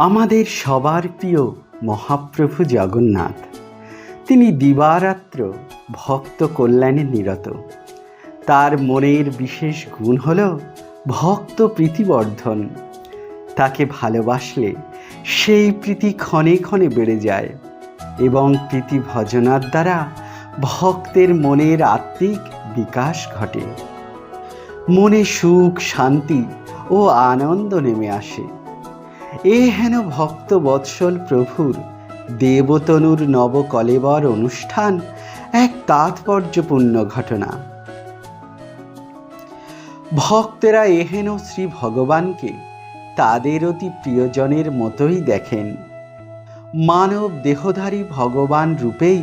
আমাদের সবার প্রিয় মহাপ্রভু জগন্নাথ। তিনি দিবারাত্র ভক্ত কল্যাণে নিরত। তার মনের বিশেষ গুণ হল ভক্ত প্রীতিবর্ধন। তাকে ভালোবাসলে সেই প্রীতি ক্ষণে ক্ষণে বেড়ে যায় এবং প্রীতি ভজনার দ্বারা ভক্তের মনের আত্মিক বিকাশ ঘটে। মনে সুখ, শান্তি ও আনন্দ নেমে আসে। এ হেন ভক্ত বৎসল প্রভুর দেবতনুর নবকলেবর অনুষ্ঠান, এক তাৎপর্যপূর্ণ ঘটনা। ভক্তেরা এহেন শ্রী ভগবানকে তাদের অতি প্রিয়জনের মতোই দেখেন। মানব দেহধারী ভগবান রূপেই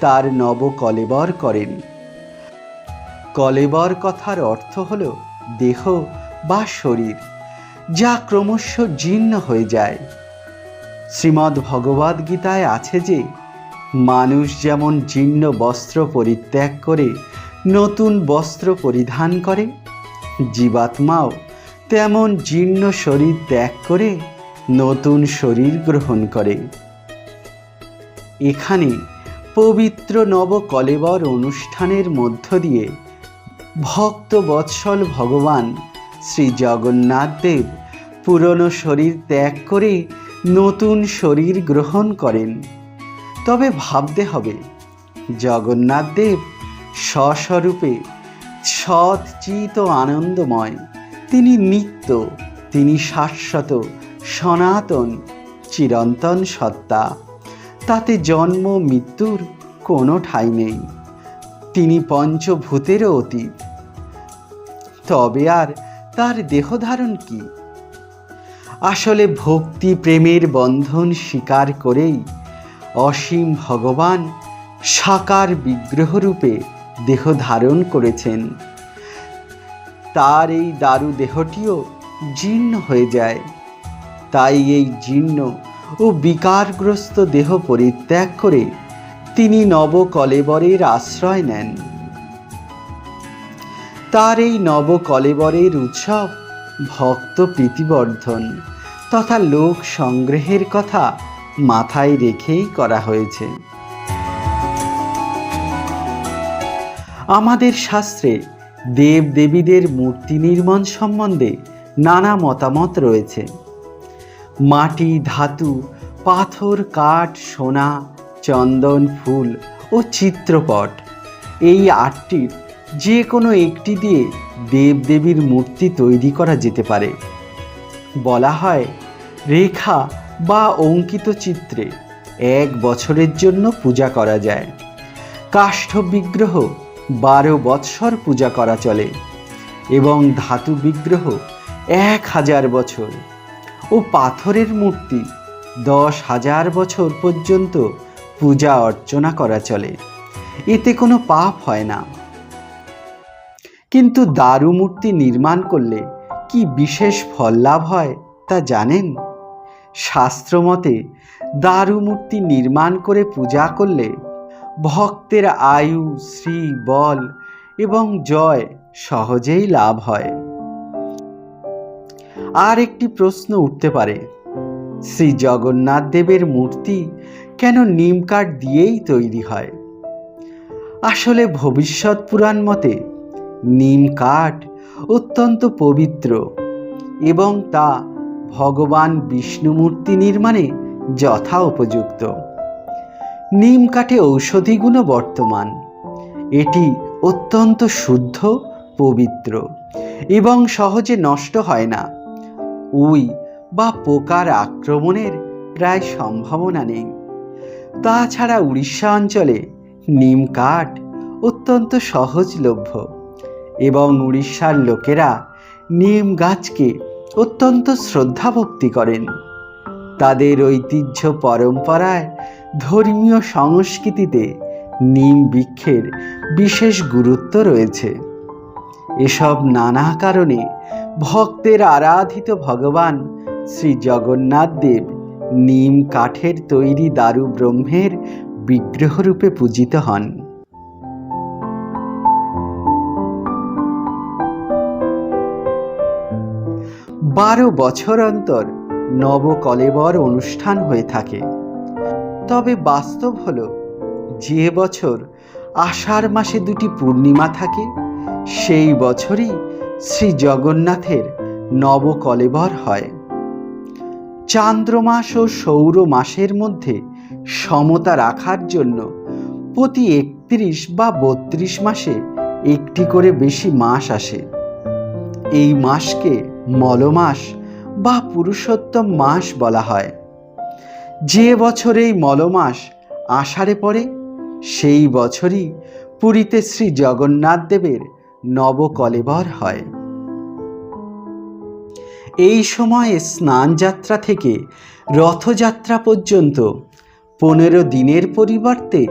তার নবকলেবর করেন। কলেবর কথার অর্থ হল দেহ বা শরীর। যা ক্রমশ জীর্ণ হয়ে যায়। শ্রীমদ্ ভগবদ্ গীতায় আছে যে, মানুষ যেমন জীর্ণ বস্ত্র পরিত্যাগ করে, নতুন বস্ত্র পরিধান করে, জীবাত্মাও তেমন জীর্ণ শরীর ত্যাগ করে, নতুন শরীর গ্রহণ করে। এখানে পবিত্র নব কলেবর অনুষ্ঠানের মধ্য দিয়ে ভক্ত বৎসল ভগবান শ্রী জগন্নাথ দেব পুরনো শরীর ত্যাগ করে নতুন শরীর গ্রহণ করেন। তবে ভাবতে হবে, জগন্নাথ দেব স্বস্বরূপে সৎ চিত আনন্দময়, তিনি নিত্য, তিনি শাশ্বত, সনাতন, চিরন্তন সত্তা। তাতে জন্ম, মৃত্যুর কোনো ঠাঁই নেই। তিনি পঞ্চভূতেরও অতীত। তবে আর তার দেহধারণ কি? আসলে ভক্তি প্রেমের বন্ধন স্বীকার করেই অসীম ভগবান সাকার বিগ্রহরূপে দেহ ধারণ করেছেন। তার এই দারু দেহটিও জীর্ণ হয়ে যায়। তাই এই জীর্ণ ও বিকারগ্রস্ত দেহ পরিত্যাগ করে তিনি নবকলেবরের আশ্রয় নেন। তার এই নবকলেবরের উৎসব ভক্ত প্রীতিবর্ধন তথা লোক সংগ্রহের কথা মাথায় রেখেই করা হয়েছে। আমাদের শাস্ত্রে দেব দেবীদের মূর্তি নির্মাণ সম্বন্ধে নানা মতামত রয়েছে। মাটি, ধাতু, পাথর, কাঠ, সোনা, চন্দন, ফুল ও চিত্রপট এই আটটির যে কোনো একটি দিয়ে দেবদেবীর মূর্তি তৈরি করা যেতে পারে। বলা হয়, রেখা বা অঙ্কিত চিত্রে এক বছরের জন্য পূজা করা যায়। কাষ্ঠ বিগ্রহ বারো বৎসর পূজা করা চলে এবং ধাতু বিগ্রহ এক হাজার বছর ও পাথরের মূর্তি দশ হাজার বছর পর্যন্ত পূজা অর্চনা করা চলে। এতে কোনো পাপ হয় না। কিন্তু দারু মূর্তি নির্মাণ করলে কি বিশেষ ফল লাভ হয় তা জানেন? শাস্ত্রমতে দারু মূর্তি নির্মাণ করে পূজা করলে ভক্তের আয়ু শ্রী বল এবং জয় সহজেই লাভ হয়। আর একটি প্রশ্ন উঠতে পারে শ্রী জগন্নাথ দেবের মূর্তি কেন নিম কাঠ দিয়েই তৈরি হয়? আসলে ভবিষ্যৎ পুরাণ মতে নিম কাঠ অত্যন্ত পবিত্র এবং তা ভগবান বিষ্ণুমূর্তি নির্মাণে যথা উপযুক্ত। নিম কাঠে ঔষধি বর্তমান। এটি অত্যন্ত শুদ্ধ, পবিত্র এবং সহজে নষ্ট হয় না। উই বা পোকার আক্রমণের প্রায় সম্ভাবনা নেই। তাছাড়া উড়িষ্যা অঞ্চলে নিম কাঠ অত্যন্ত সহজলভ্য। এবং উড়িষ্যার লোকেরা নিম গাছকে অত্যন্ত শ্রদ্ধা ভক্তি করেন। তাদের ঐতিহ্য পরম্পরায় ধর্মীয় সংস্কৃতিতে নিম বৃক্ষের বিশেষ গুরুত্ব রয়েছে। এসব নানা কারণে ভক্তের আরাধিত ভগবান শ্রী জগন্নাথ দেব নিম কাঠের তৈরি দারু ব্রহ্মের বিগ্রহরূপে পূজিত হন। বারো বছর অন্তর নবকলেবর অনুষ্ঠান হয়ে থাকে। তবে বাস্তব হলো, যে বছর আষাঢ় মাসে দুটি পূর্ণিমা থাকে, সেই বছরই শ্রী জগন্নাথের নবকলেবর হয়। চান্দ্রমাস ও সৌর মাসের মধ্যে সমতা রাখার জন্য প্রতি একত্রিশ বা বত্রিশ মাসে একটি করে বেশি মাস আসে। এই মাসকে মলমাস বা পুরুষোত্তম মাস বলা হয়। যে বছর এই মলমাস আষাঢ়ে পড়ে, সেই বছরই পুরীতে শ্রী জগন্নাথ দেবের নবকলেবর হয়। এই সময়ে স্নান যাত্রা থেকে রথযাত্রা পর্যন্ত পনেরো দিনের পরিবর্তে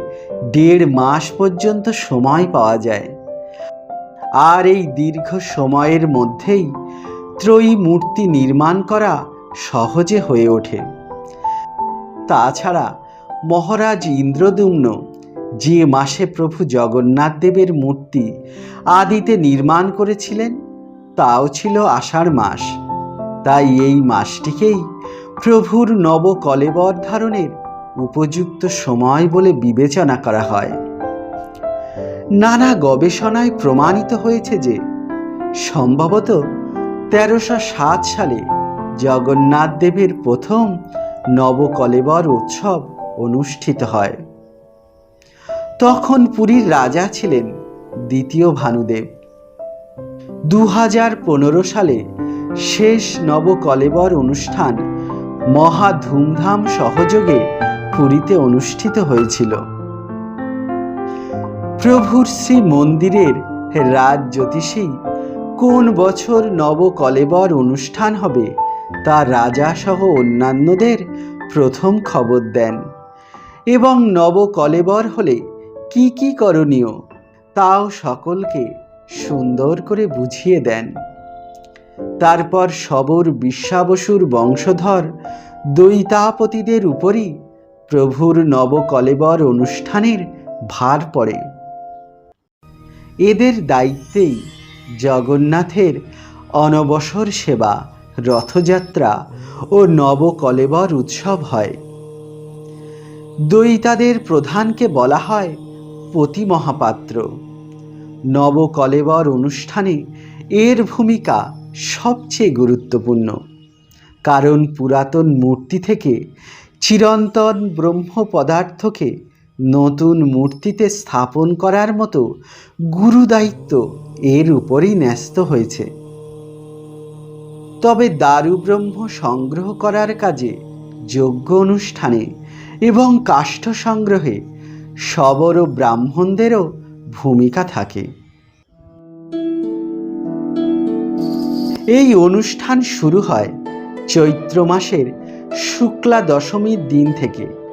দেড় মাস পর্যন্ত সময় পাওয়া যায়। আর এই দীর্ঘ সময়ের মধ্যেই ত্রয়ী মূর্তি নির্মাণ করা সহজে হয়ে ওঠে। তাছাড়া মহারাজ ইন্দ্রদুম্ন যে মাসে প্রভু জগন্নাথ দেবের মূর্তি আদিতে নির্মাণ করেছিলেন, তাও ছিল আষাঢ় মাস। তাই এই মাসটিকেই প্রভুর নব কলেবর ধারণের উপযুক্ত সময় বলে বিবেচনা করা হয়। নানা গবেষণায় প্রমাণিত হয়েছে যে, সম্ভবত তেরোশো সাত সালে জগন্নাথ দেবের প্রথম নবকলেবর উৎসব অনুষ্ঠিত হয়। তখন পুরীর রাজা ছিলেন দ্বিতীয় ভানুদেব। দু হাজার পনেরো সালে শেষ নবকলেবর অনুষ্ঠান মহা ধুমধাম সহযোগে পুরীতে অনুষ্ঠিত হয়েছিল। প্রভুর শ্রী মন্দিরের রাজ জ্যোতিষী কোন বছর নবকলেবর অনুষ্ঠান হবে, তা রাজা সহ অন্যান্যদের প্রথম খবর দেন। এবং নবকলেবর হলে কি কি করণীয়, তাও সকলকে সুন্দর করে বুঝিয়ে দেন। তারপর সবর বিশ্বাবসুর বংশধর দৈতাপতিদের উপরই প্রভুর নবকলেবর অনুষ্ঠানের ভার পড়ে। এদের দায়িত্বেই জগন্নাথের অনবসর সেবা, রথযাত্রা ও নবকলেবর উৎসব হয়। দৈতাদের প্রধানকে বলা হয় পতি মহাপাত্র নবকলেবর অনুষ্ঠানে এর ভূমিকা সবচেয়ে গুরুত্বপূর্ণ। কারণ পুরাতন মূর্তি থেকে চিরন্তন ব্রহ্ম পদার্থকে নতুন মূর্তিতে স্থাপন করার মতো গুরু দায়িত্ব এর উপরই ন্যস্ত হয়েছে। তবে দারুব্রহ্ম সংগ্রহ করার কাজে, যজ্ঞ অনুষ্ঠানে এবং কাষ্ঠ সংগ্রহে সবর ও ব্রাহ্মণদেরও ভূমিকা থাকে। এই অনুষ্ঠান শুরু হয় চৈত্র মাসের শুক্লা দশমীর দিন থেকে।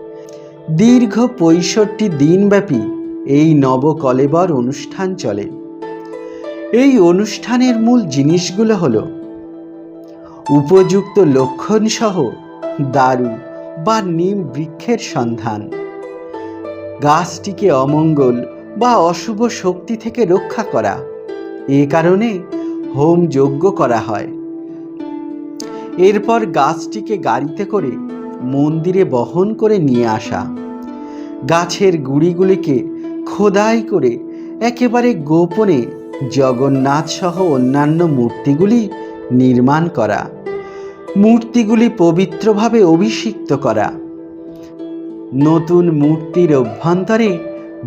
দীর্ঘ পঁয়ষট্টি দিনব্যাপী এই নবকলেবর অনুষ্ঠান চলে। এই অনুষ্ঠানের মূল জিনিসগুলো হলো উপযুক্ত লক্ষণসহ দারু বা নিম বৃক্ষের সন্ধান। গাছটিকে অমঙ্গল বা অশুভ শক্তি থেকে রক্ষা করা। এ কারণে হোম যজ্ঞ করা হয়। এরপর গাছটিকে গাড়িতে করে মন্দিরে বহন করে নিয়ে আসা। গাছের গুড়িগুলিকে খোদাই করে একেবারে গোপনে জগন্নাথ সহ অন্যান্য মূর্তিগুলি নির্মাণ করা, মূর্তিগুলি পবিত্রভাবে অভিষিক্ত করা। নতুন মূর্তির অভ্যন্তরে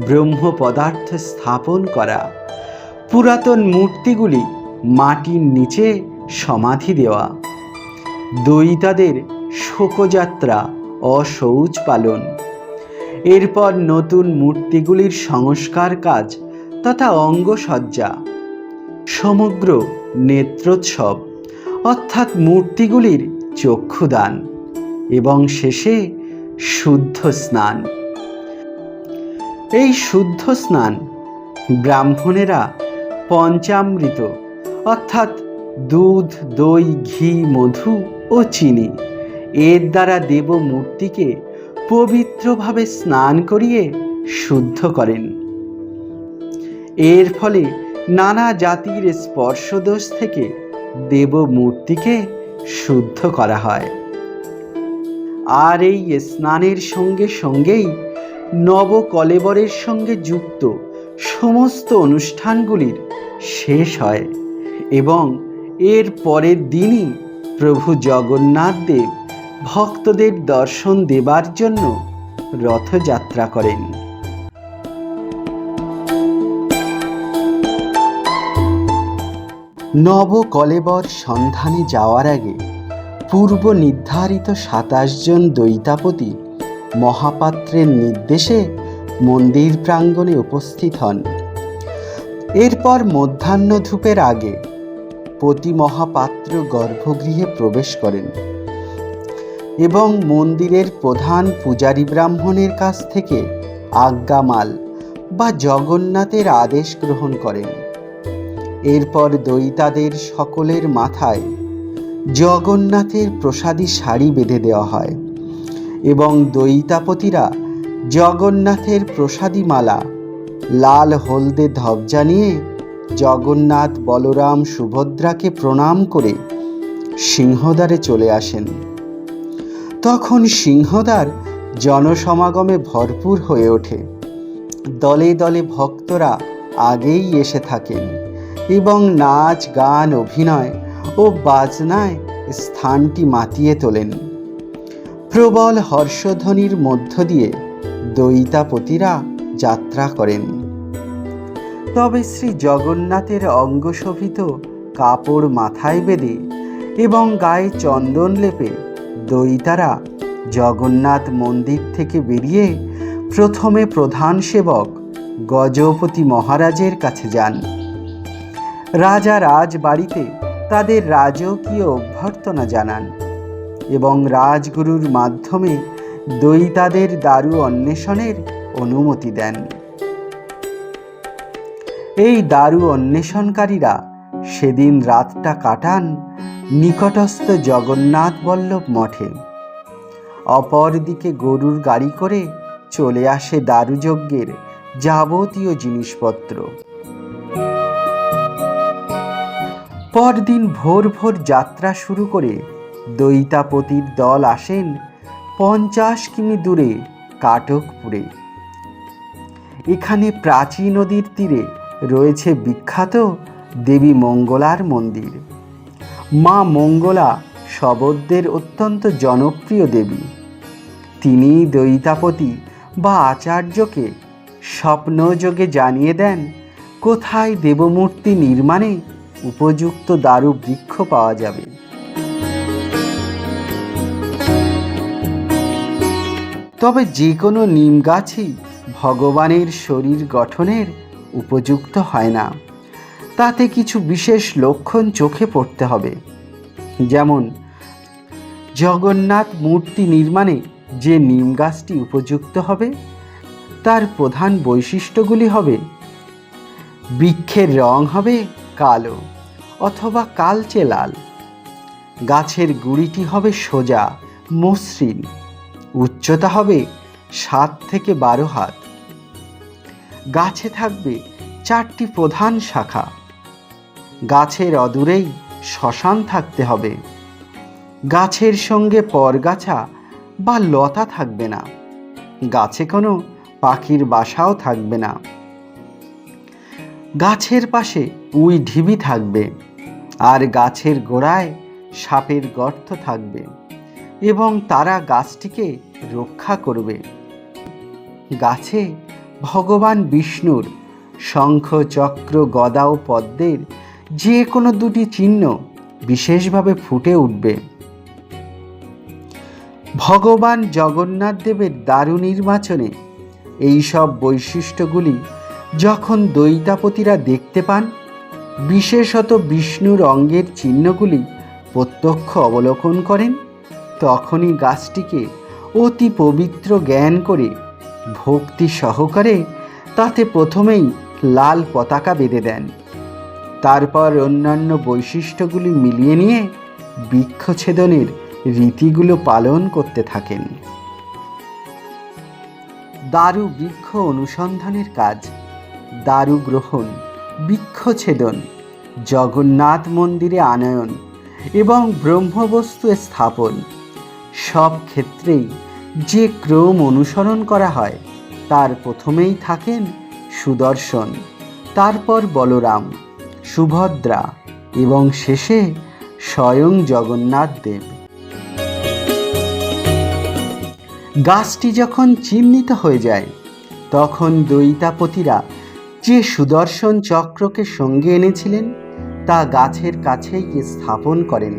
ব্রহ্ম পদার্থ স্থাপন করা, পুরাতন মূর্তিগুলি মাটির নিচে সমাধি দেওয়া, দৈতাদের শোকযাত্রা অশৌচ পালন। এরপর নতুন মূর্তিগুলির সংস্কার কাজ তথা অঙ্গসজ্জা। সমগ্র নেত্রোৎসব অর্থাৎ মূর্তিগুলির চক্ষুদান এবং শেষে শুদ্ধ স্নান। এই শুদ্ধ স্নান ব্রাহ্মণেরা পঞ্চামৃত অর্থাৎ দুধ, দই, ঘি, মধু ও চিনি এর দ্বারা দেব মূর্তিকে পবিত্রভাবে স্নান করিয়ে শুদ্ধ করেন। এর ফলে নানা জাতির স্পর্শদোষ থেকে দেব মূর্তিকে শুদ্ধ করা হয়। আর এই স্নানের সঙ্গে সঙ্গেই নবকলেবরের সঙ্গে যুক্ত সমস্ত অনুষ্ঠানগুলির শেষ হয় এবং এর পরের দিনই প্রভু জগন্নাথ দেব ভক্তদের দর্শন দেবার জন্য রথযাত্রা করেন। নবকলেবর সন্ধানে যাওয়ার আগে পূর্ব নির্ধারিত সাতাশ জন দৈতাপতি মহাপাত্রের নির্দেশে মন্দির প্রাঙ্গণে উপস্থিত হন। এরপর মধ্যাহ্ন ধূপের আগে পতি মহাপাত্র গর্ভগৃহে প্রবেশ করেন। এবং মন্দিরের প্রধান পূজারী ব্রাহ্মণের কাছ থেকে আজ্ঞামাল বা জগন্নাথের আদেশ গ্রহণ করেন। এরপর দৈতাদের সকলের মাথায় জগন্নাথের প্রসাদী শাড়ি বেঁধে দেওয়া হয় এবং দৈতাপতিরা জগন্নাথের প্রসাদী মালা, লাল হলদে ধ্বজা নিয়ে জগন্নাথ বলরাম সুভদ্রাকে প্রণাম করে সিংহদ্বারে চলে আসেন। তখন সিংহদ্বার জনসমাগমে ভরপুর হয়ে ওঠে। দলে দলে ভক্তরা আগেই এসে থাকেন এবং নাচ, গান, অভিনয় ও বাজনায় স্থানটি মাতিয়ে তোলেন। প্রবল হর্ষধ্বনির মধ্য দিয়ে দৈতাপতিরা যাত্রা করেন। তবে শ্রী জগন্নাথের অঙ্গশোভিত কাপড় মাথায় বেঁধে এবং গায়ে চন্দন লেপে দৈতারা জগন্নাথ মন্দির থেকে বেরিয়ে প্রথমে প্রধান সেবক গজপতি মহারাজের কাছে যান। রাজা রাজবাড়িতে তাদের রাজকীয় অভ্যর্থনা জানান এবং রাজগুরুর মাধ্যমে দৈতাদের দারু অন্বেষণের অনুমতি দেন। এই দারু অন্বেষণকারীরা সেদিন রাতটা কাটান নিকটস্থ জগন্নাথ বল্লভ মঠে। অপরদিকে গরুর গাড়ি করে চলে আসে দারুযজ্ঞের যাবতীয় জিনিসপত্র। পরদিন ভোর ভোর যাত্রা শুরু করে দৈতাপতির দল আসেন পঞ্চাশ কিমি দূরে কাটকপুরে। এখানে প্রাচী নদীর তীরে রয়েছে বিখ্যাত দেবী মঙ্গলার মন্দির। মা মঙ্গলা শবদ্দের অত্যন্ত জনপ্রিয় দেবী। তিনি দৈতাপতি বা আচার্যকে স্বপ্নযোগে জানিয়ে দেন, কোথায় দেবমূর্তি নির্মাণে উপযুক্ত দারু বৃক্ষ পাওয়া যাবে। তবে যে কোনো নিম গাছই ভগবানের শরীর গঠনের উপযুক্ত হয় না। তাতে কিছু বিশেষ লক্ষণ চোখে পড়তে হবে। যেমন, জগন্নাথ মূর্তি নির্মাণে যে নিম গাছটি উপযুক্ত হবে, তার প্রধান বৈশিষ্ট্যগুলি হবে, বৃক্ষের রং হবে কালো অথবা কালচে লাল, গাছের গুড়িটি হবে সোজা, মসৃণ, উচ্চতা হবে সাত থেকে বারো হাত। গাছে থাকবে চারটি প্রধান শাখা। গাছের অদূরেই শ্মশান থাকতে হবে। গাছের সঙ্গে পরগাছা বা লতা থাকবে না। গাছে কোনো পাখির বাসাও থাকবে না। গাছের পাশে উই ঢিবি থাকবে আর গাছের গোড়ায় সাপের গর্ত থাকবে এবং তারা গাছটিকে রক্ষা করবে। গাছে ভগবান বিষ্ণুর শঙ্খ চক্র গদা ও পদ্মের যে কোনো দুটি চিহ্ন বিশেষভাবে ফুটে উঠবে। ভগবান জগন্নাথ দেবের দারু নির্বাচনে এই সব বৈশিষ্ট্যগুলি যখন দৈতাপতিরা দেখতে পান, বিশেষত বিষ্ণুর অঙ্গের চিহ্নগুলি প্রত্যক্ষ অবলোকন করেন, তখনই গাছটিকে অতি পবিত্র জ্ঞান করে ভক্তি সহকারে তাতে প্রথমেই লাল পতাকা বেঁধে দেন। তারপর অন্যান্য বৈশিষ্ট্যগুলি মিলিয়ে নিয়ে বৃক্ষছেদনের রীতিগুলো পালন করতে থাকেন। দারু বৃক্ষ অনুসন্ধানের কাজ, দারু গ্রহণ, বৃক্ষছেদন, জগন্নাথ মন্দিরে আনয়ন এবং ব্রহ্মবস্তু স্থাপন, সব ক্ষেত্রেই যে ক্রম অনুসরণ করা হয়, তার প্রথমেই থাকেন সুদর্শন, তারপর বলরাম। সুভদ্রা এবং শেষে স্বয়ং জগন্নাথ দেব। গাছটি যখন চিহ্নিত হয়ে যায়, তখন দৈতাপতিরা যে সুদর্শন চক্রকে সঙ্গে এনেছিলেন, তা গাছের কাছেই স্থাপন করেন।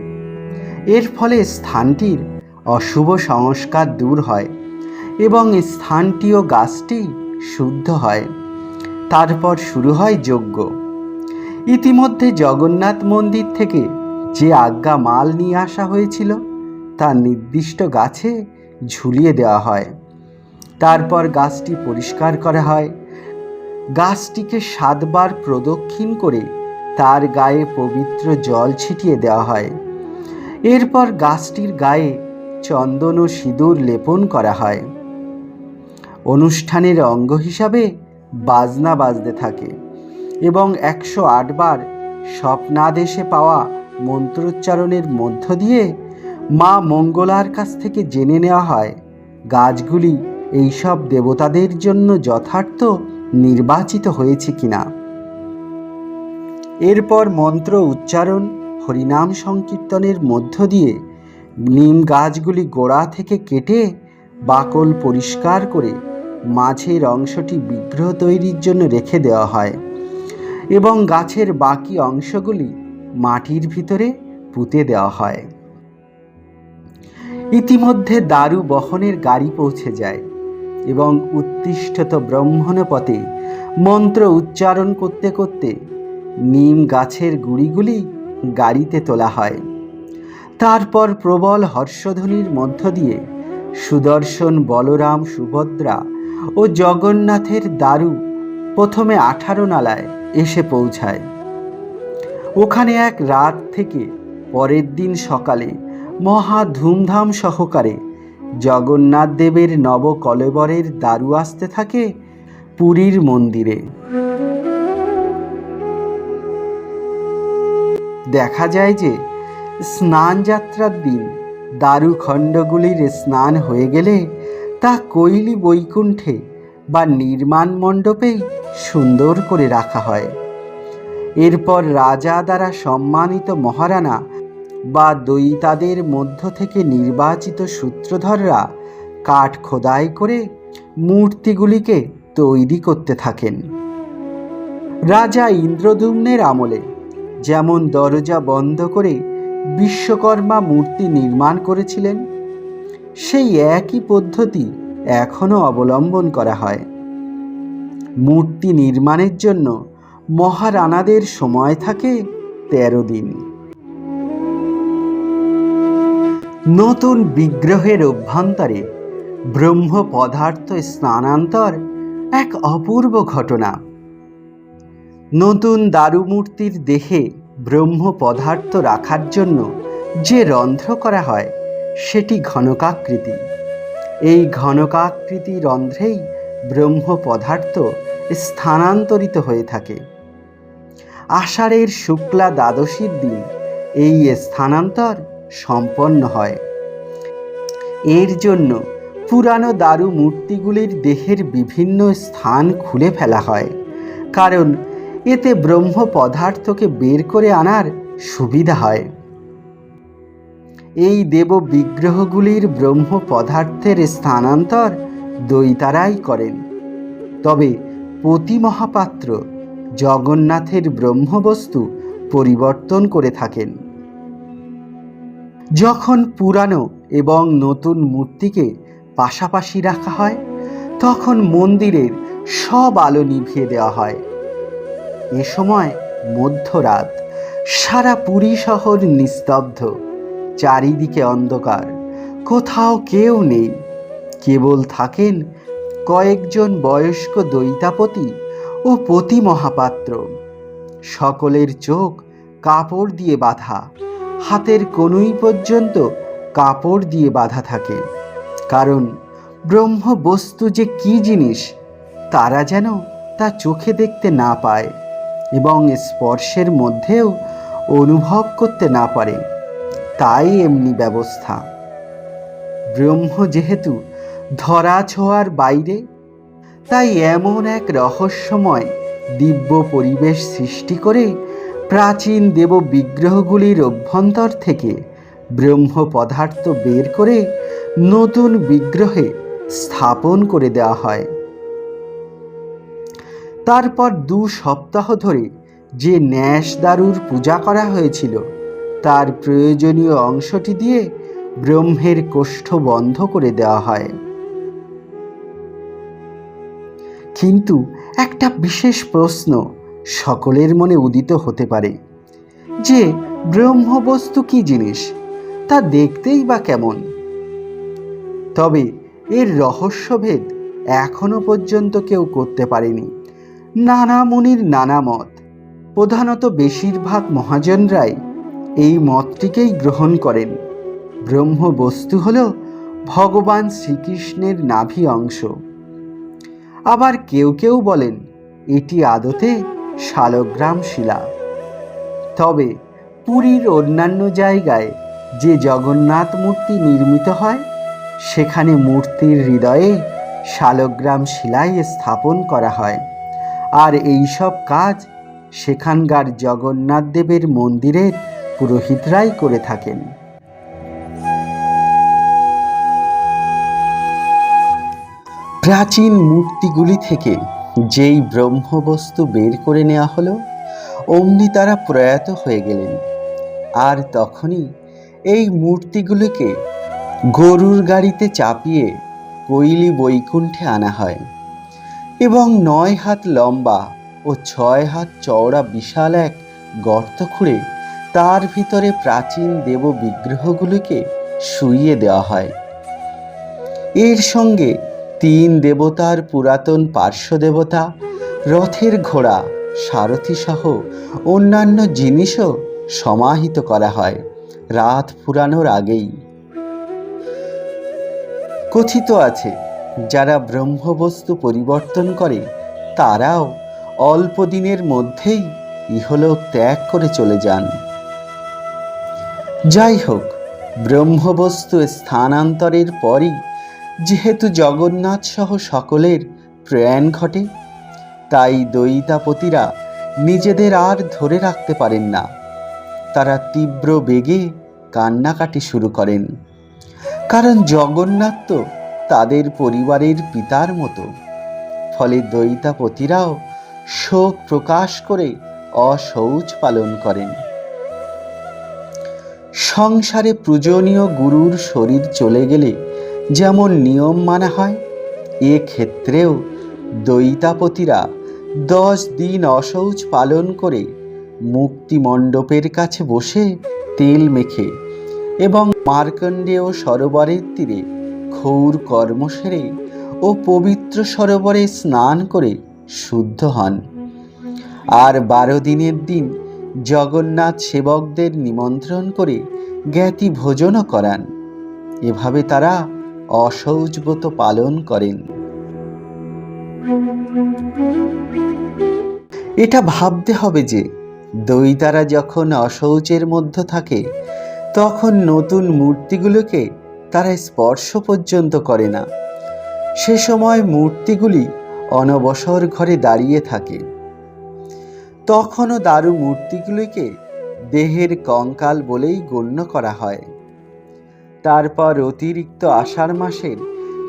এর ফলে স্থানটির অশুভ সংস্কার দূর হয় এবং স্থানটি ও গাছটি শুদ্ধ হয়। তারপর শুরু হয় যজ্ঞ। ইতিমধ্যে জগন্নাথ মন্দির থেকে যে আজ্ঞা মাল নিয়ে আসা হয়েছিল, তা নির্দিষ্ট গাছে ঝুলিয়ে দেওয়া হয়। তারপর গাছটি পরিষ্কার করা হয়। গাছটিকে সাতবার প্রদক্ষিণ করে তার গায়ে পবিত্র জল ছিটিয়ে দেওয়া হয়। এরপর গাছটির গায়ে চন্দন ও সিঁদুর লেপন করা হয়। অনুষ্ঠানের অঙ্গ হিসাবে বাজনা বাজতে থাকে। এবং একশো আটবার স্বপ্নাদেশে পাওয়া মন্ত্রোচ্চারণের মধ্য দিয়ে মা মঙ্গলার কাছ থেকে জেনে নেওয়া হয়, গাছগুলি এইসব দেবতাদের জন্য যথার্থ নির্বাচিত হয়েছে কিনা। এরপর মন্ত্র উচ্চারণ, হরিনাম সংকীর্তনের মধ্য দিয়ে নিম গাছগুলি গোড়া থেকে কেটে বাকল পরিষ্কার করে মাঝের অংশটি বিগ্রহ তৈরির জন্য রেখে দেওয়া হয়। এবং গাছের বাকি অংশগুলি মাটির ভিতরে পুঁতে দেওয়া হয়। ইতিমধ্যে দারু বহনের গাড়ি পৌঁছে যায় এবং উত্তিষ্ঠত ব্রহ্মণপথে মন্ত্র উচ্চারণ করতে করতে নিম গাছের গুড়িগুলি গাড়িতে তোলা হয়। তারপর প্রবল হর্ষধ্বনির মধ্য দিয়ে সুদর্শন বলরাম সুভদ্রা ও জগন্নাথের দারু প্রথমে আঠারো নালায় এসে পৌঁছায়। ওখানে এক রাত থেকে পরের দিন সকালে মহা ধুমধাম সহকারে জগন্নাথ দেবের নবকলেবরের দারু আসতে থাকে পুরীর মন্দিরে। দেখা যায় যে স্নান যাত্রার দিন দারু খণ্ডগুলির স্নান হয়ে গেলে তা কৈলি বৈকুণ্ঠে বা নির্মাণ মণ্ডপেই সুন্দর করে রাখা হয়। এরপর রাজা দ্বারা সম্মানিত মহারানা বা দৈতাদের মধ্য থেকে নির্বাচিত সূত্রধররা কাঠ খোদাই করে মূর্তিগুলিকে তৈরি করতে থাকেন। রাজা ইন্দ্রদুম্নের আমলে যেমন দরজা বন্ধ করে বিশ্বকর্মা মূর্তি নির্মাণ করেছিলেন, সেই একই পদ্ধতি এখনও অবলম্বন করা হয়। মূর্তি নির্মাণের জন্য মহারানাদের সময় থাকে তেরো দিন। নতুন বিগ্রহের অভ্যন্তরে ব্রহ্ম পদার্থ স্নানান্তর এক অপূর্ব ঘটনা। নতুন দারুমূর্তির দেহে ব্রহ্ম পদার্থ রাখার জন্য যে রন্ধ্র করা হয়, সেটি ঘনকাকৃতি। এই ঘনকাকৃতি রন্ধ্রেই ব্রহ্ম পদার্থ স্থানান্তরিত হয়ে থাকে। আষাঢ়ের শুক্লা দ্বাদশীর দিন এই স্থানান্তর সম্পন্ন হয়। এর জন্য পুরানো দারু মূর্তিগুলির দেহের বিভিন্ন স্থান খুলে ফেলা হয়। কারণ এতে ব্রহ্ম পদার্থকে বের করে আনার সুবিধা হয়। এই দেব বিগ্রহগুলির ব্রহ্ম পদার্থের স্থানান্তর দৈতারাই করেন। তবে পতি মহাপাত্র জগন্নাথের ব্রহ্মবস্তু পরিবর্তন করে থাকেন। যখন পুরানো এবং নতুন মূর্তিকে পাশাপাশি রাখা হয়, তখন মন্দিরের সব আলো নিভিয়ে দেওয়া হয়। এ সময় মধ্যরাত, সারা পুরী শহর নিস্তব্ধ, চারিদিকে অন্ধকার, কোথাও কেউ নেই। কেবল থাকেন কয়েকজন বয়স্ক দৈতাপতি ও পতি মহাপাত্র। সকলের চোখ কাপড় দিয়ে বাঁধা, হাতের কনুই পর্যন্ত কাপড় দিয়ে বাঁধা থাকে। কারণ ব্রহ্ম বস্তু যে কি জিনিস, তারা যেন তা চোখে দেখতে না পায় এবং স্পর্শের মধ্যেও অনুভব করতে না পারে। তাই এমনি ব্যবস্থা। ব্রহ্ম যেহেতু ধরা ছোঁয়ার বাইরে, তাই এমন এক রহস্যময় দিব্য পরিবেশ সৃষ্টি করে প্রাচীন দেব বিগ্রহগুলির অভ্যন্তর থেকে ব্রহ্ম পদার্থ বের করে নতুন বিগ্রহে স্থাপন করে দেওয়া হয়। তারপর দু সপ্তাহ ধরে যে ন্যাস দারুর পূজা করা হয়েছিল, তার প্রয়োজনীয় অংশটি দিয়ে ব্রহ্মের কোষ্ঠ বন্ধ করে দেওয়া হয়। কিন্তু একটা বিশেষ প্রশ্ন সকলের মনে উদিত হতে পারে। যে ব্রহ্মবস্তু কি জিনিস, তা দেখতেই বা কেমন? তবে এর রহস্যভেদ এখনও পর্যন্ত কেউ করতে পারেনি। নানা মুনির নানা মত। প্রধানত বেশিরভাগ মহাজনরাই এই মতটিকেই গ্রহণ করেন। ব্রহ্মবস্তু হল ভগবান শ্রীকৃষ্ণের নাভি অংশ। আবার কেউ কেউ বলেন, এটি আদতে শালগ্রাম শিলা তবে পুরীর অন্যান্য জায়গায় যে জগন্নাথ মূর্তি নির্মিত হয়, সেখানে মূর্তির হৃদয়ে শালগ্রাম শিলাই স্থাপন করা হয়। আর এই সব কাজ সেখানকার জগন্নাথ দেবের মন্দিরের পুরোহিতরাই করে থাকেন। প্রাচীন মূর্তিগুলি থেকে যেই ব্রহ্মবস্তু বের করে নেওয়া হলো, অমনি তারা প্রয়াত হয়ে গেলেন। আর তখনই এই মূর্তিগুলিকে গরুর গাড়িতে চাপিয়ে কৈলি বৈকুণ্ঠে আনা হয় এবং নয় হাত লম্বা ও ছয় হাত চওড়া বিশাল এক গর্ত খুঁড়ে তার ভিতরে প্রাচীন দেব বিগ্রহগুলিকে শুইয়ে দেওয়া হয়। এর সঙ্গে তিন দেবতার পুরাতন পার্শ্ব দেবতা রথের ঘোড়া, সারথি সহ অন্যান্য জিনিসও সমাহিত করা হয় রাত ফুরানোর আগেই। কথিত আছে, যারা ব্রহ্মবস্তু পরিবর্তন করে, তারাও অল্প দিনের মধ্যেই ইহলোক ত্যাগ করে চলে যান। যাই হোক, ব্রহ্মবস্তু স্থানান্তরের পরই যেহেতু জগন্নাথ সহ সকলের প্রয়াণ ঘটে, তাই দয়িতাপতিরা নিজেদের আর ধরে রাখতে পারেন না। তারা তীব্র বেগে কান্নাকাটি শুরু করেন। কারণ জগন্নাথ তো তাদের পরিবারের পিতার মতো। ফলে দয়িতাপতিরাও শোক প্রকাশ করে অশৌচ পালন করেন। সংসারে পূজনীয় গুরুর শরীর চলে গেলে যেমন নিয়ম মানা হয়, এ ক্ষেত্রেও দয়িতাপতিরা দশ দিন অশৌচ পালন করে মুক্তি মণ্ডপের কাছে বসে তেল মেখে এবং মার্কণ্ডেয় সরোবরের তীরে ক্ষৌর কর্ম সেরে ও পবিত্র সরোবরে স্নান করে শুদ্ধ হন। আর বারো দিনের দিন জগন্নাথ সেবকদের নিমন্ত্রণ করে জ্ঞাতি ভোজনও করান। এভাবে তারা অসৌজব্রত পালন করেন। এটা ভাবতে হবে যে, দৈতারা যখন অশৌচের মধ্যে থাকে, তখন নতুন মূর্তিগুলোকে তারা স্পর্শ পর্যন্ত করে না। সে সময় মূর্তিগুলি অনবসর ঘরে দাঁড়িয়ে থাকে। তখনও দারু মূর্তিগুলিকে দেহের কঙ্কাল বলেই গণ্য করা হয়। তারপর অতিরিক্ত আষাঢ় মাসের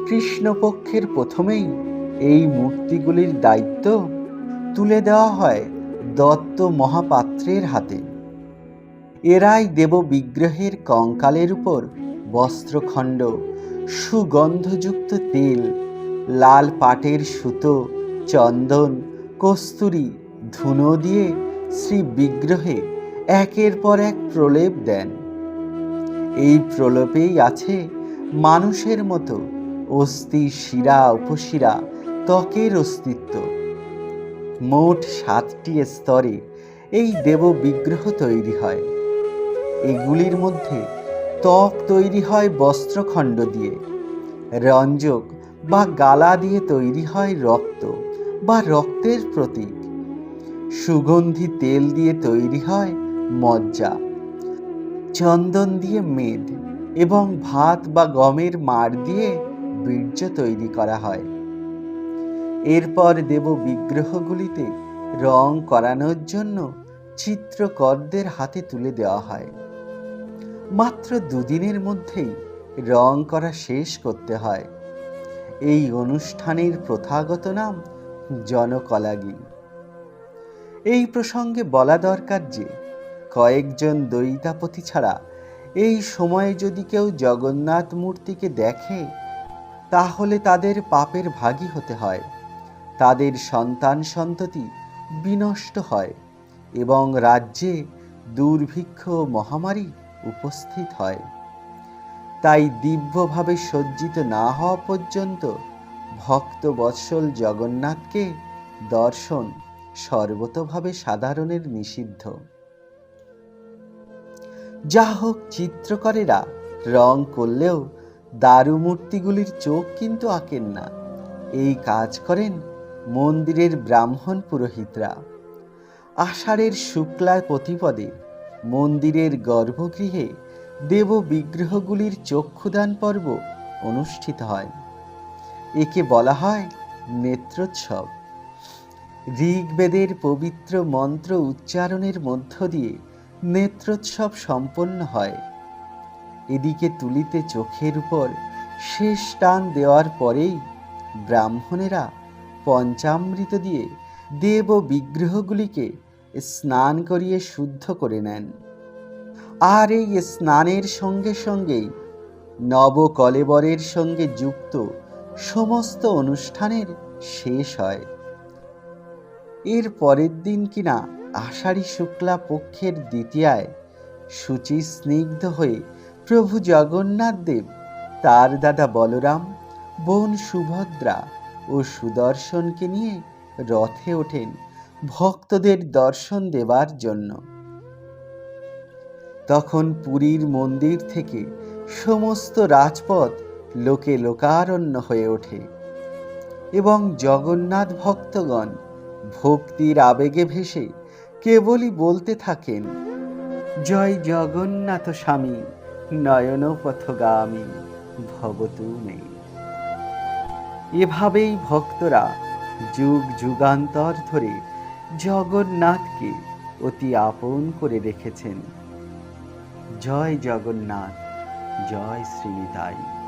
কৃষ্ণপক্ষের প্রথমেই এই মূর্তিগুলির দায়িত্ব তুলে দেওয়া হয় দত্ত মহাপাত্রের হাতে। এরাই দেব বিগ্রহের কঙ্কালের উপর বস্ত্রখণ্ড, সুগন্ধযুক্ত তেল, লাল পাটের সুতো, চন্দন, কস্তুরি, ধুনো দিয়ে শ্রী বিগ্রহে একের পর এক প্রলেপ দেন। এই প্রলোপেই আছে মানুষের মতো। অস্থি শিরা, উপশিরা, ত্বকের অস্তিত্ব। মোট সাতটি স্তরে এই দেব বিগ্রহ তৈরি হয়। এগুলির মধ্যে ত্বক তৈরি হয় বস্ত্রখণ্ড দিয়ে। রঞ্জক বা গালা দিয়ে তৈরি হয় রক্ত বা রক্তের প্রতীক। সুগন্ধি তেল দিয়ে তৈরি হয় মজ্জা। চন্দন দিয়ে মেদ এবং ভাত বা গমের মাড় দিয়ে বীর্য তৈরি করা হয়। এরপর দেব বিগ্রহগুলিতে রং করানোর জন্য চিত্রকরদের হাতে তুলে দেওয়া হয়। মাত্র দুদিনের মধ্যেই রং করা শেষ করতে হয়। এই অনুষ্ঠানের প্রথাগত নাম জনকলাগি এই প্রসঙ্গে বলা দরকার যে কয়েকজন দৈতাপতি ছাড়া এই সময়ে যদি কেউ জগন্নাথ মূর্তিকে দেখে, তাহলে তাদের পাপের ভাগী হতে হয়। তাদের সন্তান সন্ততি বিনষ্ট হয় এবং রাজ্যে দুর্ভিক্ষ মহামারী উপস্থিত হয়। তাই দিব্যভাবে সজ্জিত না হওয়া পর্যন্ত ভক্ত বৎসল জগন্নাথকে দর্শন সর্বতভাবে সাধারণের নিষিদ্ধ। যা হোক চিত্রকরেরা রং করলেও দারু মূর্তিগুলির চোখ কিন্তু আঁকেন না। এই কাজ করেন মন্দিরের ব্রাহ্মণ পুরোহিতরা। আষাঢ়ের শুক্লা প্রতিপদে মন্দিরের গর্ভগৃহে দেব বিগ্রহগুলির চক্ষুদান পর্ব অনুষ্ঠিত হয়। একে বলা হয় নেত্রোৎসব। ঋগ্বেদের পবিত্র মন্ত্র উচ্চারণের মধ্য দিয়ে নেত্রোৎসব সম্পন্ন হয়। এদিকে তুলিতে চোখের উপর শেষ টান দেওয়ার পরেই ব্রাহ্মণেরা পঞ্চামৃত দিয়ে দেব বিগ্রহগুলিকে স্নান করিয়ে শুদ্ধ করে নেন। আর এই স্নানের সঙ্গে সঙ্গেই নবকলেবরের সঙ্গে যুক্ত সমস্ত অনুষ্ঠানের শেষ হয়। এর পরের দিন কিনা আষাঢ়ী শুক্লা পক্ষের দ্বিতীয়ায় সূচি স্নিগ্ধ হয়ে, প্রভু জগন্নাথ দেব, তার দাদা বলরাম, বোন সুভদ্রা ও সুদর্শনকে নিয়ে রথে ওঠেন ভক্তদের দর্শন দেবার জন্য। তখন পুরীর মন্দির থেকে সমস্ত রাজপথ লোকে লোকারণ্য হয়ে ওঠে এবং জগন্নাথ ভক্তগণ ভক্তির আবেগে ভেসে কেবলই বলতে থাকেন, জয় জগন্নাথ স্বামী নয়ন পথগামী ভবতু মে। এভাবেই ভক্তরা যুগ যুগান্তর ধরে জগন্নাথকে অতি আপন করে রেখেছেন। জয় জগন্নাথ, জয় শ্রীনিতাই।